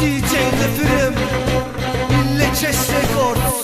DJ Nefirim İlle Records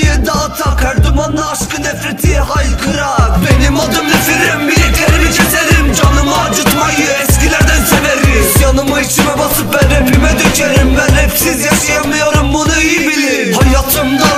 Dünyayı dağıtak her dumanla aşkı nefreti haykırak. Benim adım nefirim bileklerimi keserim. Canımı acıtmayı eskilerden severim Yanımı içime basıp ben hepime dökerim. Ben hepsiz yaşayamıyorum bunu iyi bilin. Hayatımda